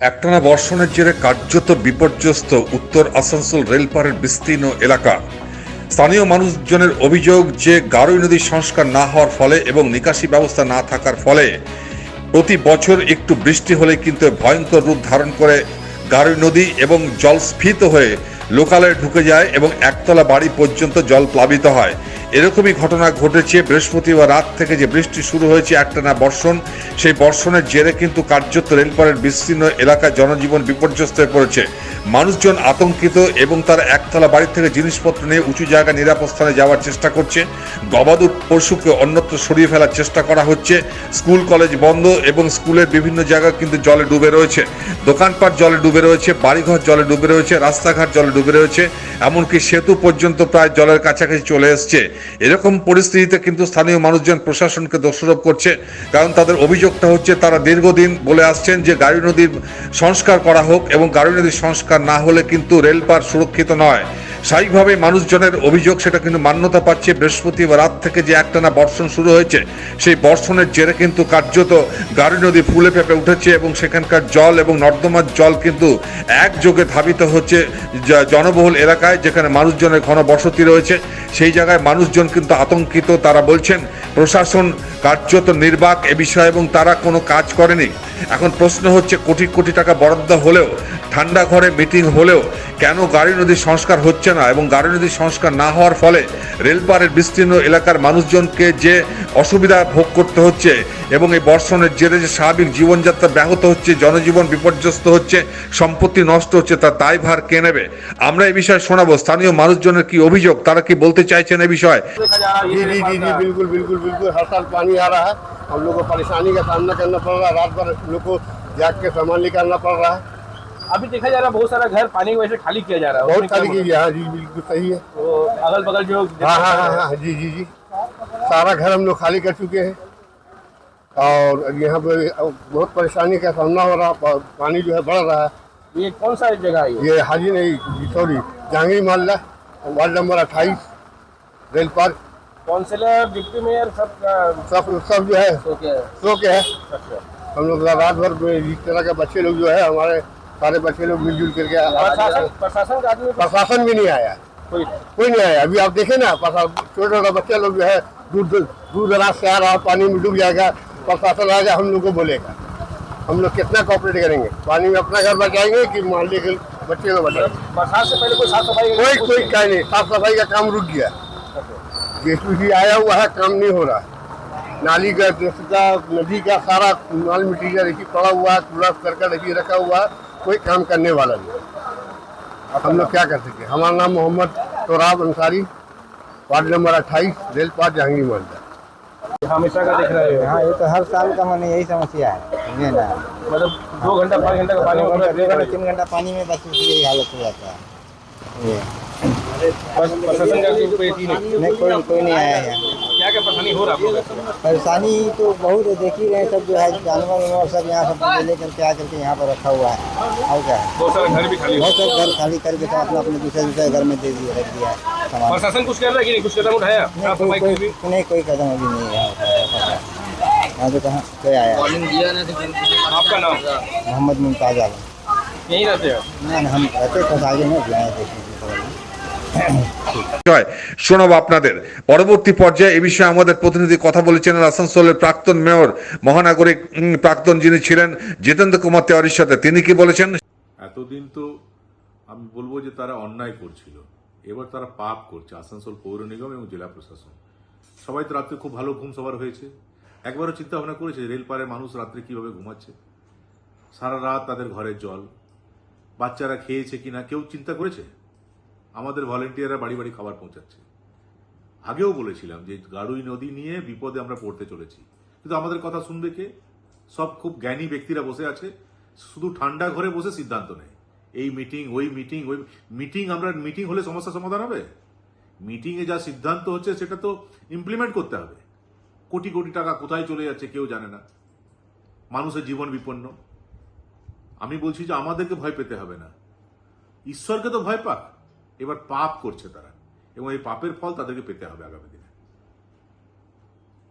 একটানা বর্ষণের জেরে কার্যত বিপর্যস্ত উত্তর আসানসোল রেলপারের বিস্তীর্ণ এলাকা। স্থানীয় মানুষজনের অভিযোগ যে গারোই নদীর সংস্কার না হওয়ার ফলে এবং নিকাশি ব্যবস্থা না থাকার ফলে প্রতি বছর একটু বৃষ্টি হলে কিন্তু ভয়ঙ্কর রূপ ধারণ করে গারোই নদী এবং জল স্ফীত হয়ে লোকালয়ে ঢুকে যায় এবং একতলা বাড়ি পর্যন্ত জল প্লাবিত হয়। এরকমই ঘটনা ঘটেছে বৃহস্পতিবার রাত থেকে যে বৃষ্টি শুরু হয়েছে একটানা বর্ষণ, সেই বর্ষণের জেরে কিন্তু কার্যত রেলপারের বিস্তীর্ণ এলাকায় জনজীবন বিপর্যস্ত হয়ে পড়েছে। মানুষজন আতঙ্কিত এবং তারা একতলা বাড়ি থেকে জিনিসপত্র নিয়ে উঁচু জায়গায় নিরাপদ স্থানে যাওয়ার চেষ্টা করছে। গবাদুর পশুকে অন্যত্র সরিয়ে ফেলার চেষ্টা করা হচ্ছে। স্কুল, কলেজ বন্ধ এবং স্কুলের বিভিন্ন জায়গা কিন্তু জলে ডুবে রয়েছে। দোকানপাট জলে ডুবে রয়েছে, বাড়িঘর জলে ডুবে রয়েছে, রাস্তাঘাট জলে ডুবে রয়েছে। এমনকি সেতু পর্যন্ত প্রায় জলের কাছাকাছি চলে এসছে। এরকম পরিস্থিতিতে কিন্তু স্থানীয় মানুষজন প্রশাসনকে দোষারোপ করছে, কারণ তাদের অভিযোগটা হচ্ছে তারা দীর্ঘদিন বলে আসছেন যে গাড়ি নদীর সংস্কার করা হোক এবং গাড়ি নদীর সংস্কার না হলে কিন্তু রেলপার সুরক্ষিত নয়। স্বাভাবিকভাবে মানুষজনের অভিযোগ, সেটা কিন্তু মান্যতা পাচ্ছে বৃহস্পতিবার রাত থেকে যে একটানা বর্ষণ শুরু হয়েছে। সেই বর্ষণের জেরে কিন্তু কার্যত গাড়ি, নদী ফুলে ফেপে উঠেছে এবং সেখানকার জল এবং নর্দমার জল কিন্তু একযোগে ধাবিত হচ্ছে জনবহুল এলাকায় যেখানে মানুষজনের ঘন বসতি রয়েছে। সেই জায়গায় মানুষজন কিন্তু আতঙ্কিত। তারা বলছেন, প্রশাসন কার্যত নির্বাক এ বিষয়ে এবং তারা কোনো কাজ করেনি। এখন প্রশ্ন হচ্ছে, কোটি কোটি টাকা বরাদ্দ হলেও, ঠান্ডা ঘরে মিটিং হলেও কেন গাড়ি নদীর সংস্কার হচ্ছে এবং গাড়ি নদীর সংস্কার না হওয়ার ফলে রেলপারের বিস্তীর্ণ এলাকার মানুষজনকে যে অসুবিধা ভোগ করতে হচ্ছে এবং এই বর্ষণের জেরে যে স্বাভাবিক জীবনযাত্রা ব্যাহত হচ্ছে জনজীবন বিপর্যস্ত হচ্ছে সম্পত্তি নষ্ট হচ্ছে তার দায়ভার কে নেবে আমরা এই বিষয়ে শোনাবো স্থানীয় মানুষজনের কি অভিযোগ তারা কি বলতে চাইছেন এই বিষয়ে देखा जा रहा है जी ये जी जी जी बिल्कुल बिल्कुल बिल्कुल हर साल पानी आ रहा है हम लोग को परेशानी का सामना करना पड़ रहा है रात भर हम लोग को जाग के सामान निकालना पड़ रहा है अभी देखा जा रहा है बहुत सारा घर पानी की वजह से खाली किया जा रहा है। बहुत खाली? कीजिए हाँ। जी बिल्कुल सही है। तो अगल बगल जो हाँ हाँ हाँ हाँ जी जी जी। सारा घर हम लोग खाली कर चुके हैं। और यहाँ पे बहुत परेशानी का सामना हो रहा है। पानी जो है बढ़ रहा है। ये कौन सा जगह है ये? हाजी नहीं sorry Jahangir Mohalla ward number अट्ठाईस rail park. Councillor deputy mayor सब सब सब जो है तो क्या है? सो के है। अच्छा। हम लोग रात भर इस तरह के बच्चे लोग जो है हमारे सारे बच्चे लोग मिलजुल करके प्रशासन प्रशासन का आदमी प्रशासन भी नहीं आया। कोई कोई नहीं आया। अभी आप देखें ना छोटा छोटा बच्चा लोग जो है दूर दूर- दूर दराज से आ रहा पानी में डूब जाएगा। प्रशासन आएगा हम लोग को बोलेगा। हम लोग कितना कॉपरेट करेंगे? पानी में अपना घर बचाएँगे कि मोहल्ले के बच्चे को बचाएँगे? बरसात से पहले कोई साफ़ सफ़ाई का कोई कोई? क्या नहीं। साफ़ सफ़ाई का काम रुक गया। जेसीबी आया हुआ है काम नहीं हो रहा। है नाली का का नदी का सारा माल मटीरियल ऐसी पड़ा हुआ है कूड़ा करकट ऐसी रखा हुआ है। कोई काम करने वाला नहीं। अब हम लोग क्या कर सकते हैं? हमारा नाम मोहम्मद तोराब अंसारी वार्ड नंबर अट्ठाईस रेल पार्क जहांगीर मोहल्ला। हमेशा का देख रहे हो? हाँ ये तो हर साल का मैंने यही समस्या है। समझे ना। मतलब दो घंटा पाँच घंटा का पानी घंटा दो घंटा बस तीन घंटा पानी में बच्चों की यही हालत हो जाता है। ये। प्रशासन का कोई नहीं? नहीं कोई कोई नहीं आया है। क्या क्या परेशानी हो रहा है? परेशानी तो बहुत है देख ही रहे हैं सब जो है जानवर वानवर सब यहाँ सब ले लेकर के आकर के यहाँ पर रखा हुआ है। और क्या है? बहुत सारे घर भी खाली बहुत सब घर खाली करके सब अपने अपने दूसरे दूसरे घर में दे दिए रख दिया है प्रशासन कुछ कर रहा है कि नहीं? कुछ कदम उठाया? नहीं कोई कदम अभी नहीं है यहाँ तो कहाँ कोई आया आपका नाम? मोहम्मद मुमताज़ आलम। यहीं रहते हैं? ना हम रहते तो आगे में শোনাবো আপনাদের। পরবর্তী পর্যায়ে এ বিষয়ে আমাদের প্রতিনিধি কথা বলেছেন আসানসোলের প্রাক্তন মেয়র, মহানাগরিক প্রাক্তন যিনি ছিলেন, জিতেন্দ্র কুমার তেওয়ারির সাথে। তিনি কি বলেছেন? এতদিন তো আমি বলব যে তারা অন্যায় করছিল। এবার তারা পাপ করছে, আসানসোল পৌর নিগম এবং জেলা প্রশাসন। সবাই তো রাত্রে খুব ভালো ঘুম সবার হয়েছে। একবারও চিন্তা ভাবনা করেছে রেলপারে মানুষ রাত্রে কীভাবে ঘুমাচ্ছে? সারা রাত তাদের ঘরের জল। বাচ্চারা খেয়েছে কিনা, কেউ চিন্তা করেছে? আমাদের ভলেন্টিয়াররা বাড়ি বাড়ি খাবার পৌঁছাচ্ছে। আগেও বলেছিলাম যে গাড়ুই নদী নিয়ে বিপদে আমরা পড়তে চলেছি। কিন্তু আমাদের কথা শুনবে কে? সব খুব জ্ঞানী ব্যক্তিরা বসে আছে। শুধু ঠান্ডা ঘরে বসে সিদ্ধান্ত নেয়। এই মিটিং ওই মিটিং ওই মিটিং আমরা মিটিং হলে সমস্যা সমাধান হবে? মিটিংয়ে যা সিদ্ধান্ত হচ্ছে, সেটা তো ইমপ্লিমেন্ট করতে হবে। কোটি কোটি টাকা কোথায় চলে যাচ্ছে কেউ জানে না। মানুষের জীবন বিপন্ন। আমি বলছি যে আমাদেরকে ভয় পেতে হবে না। ঈশ্বরকে তো ভয় পাক। এবার পাপ করছে তারা এবং এই পাপের ফল তাদেরকে পেতে হবে আগামী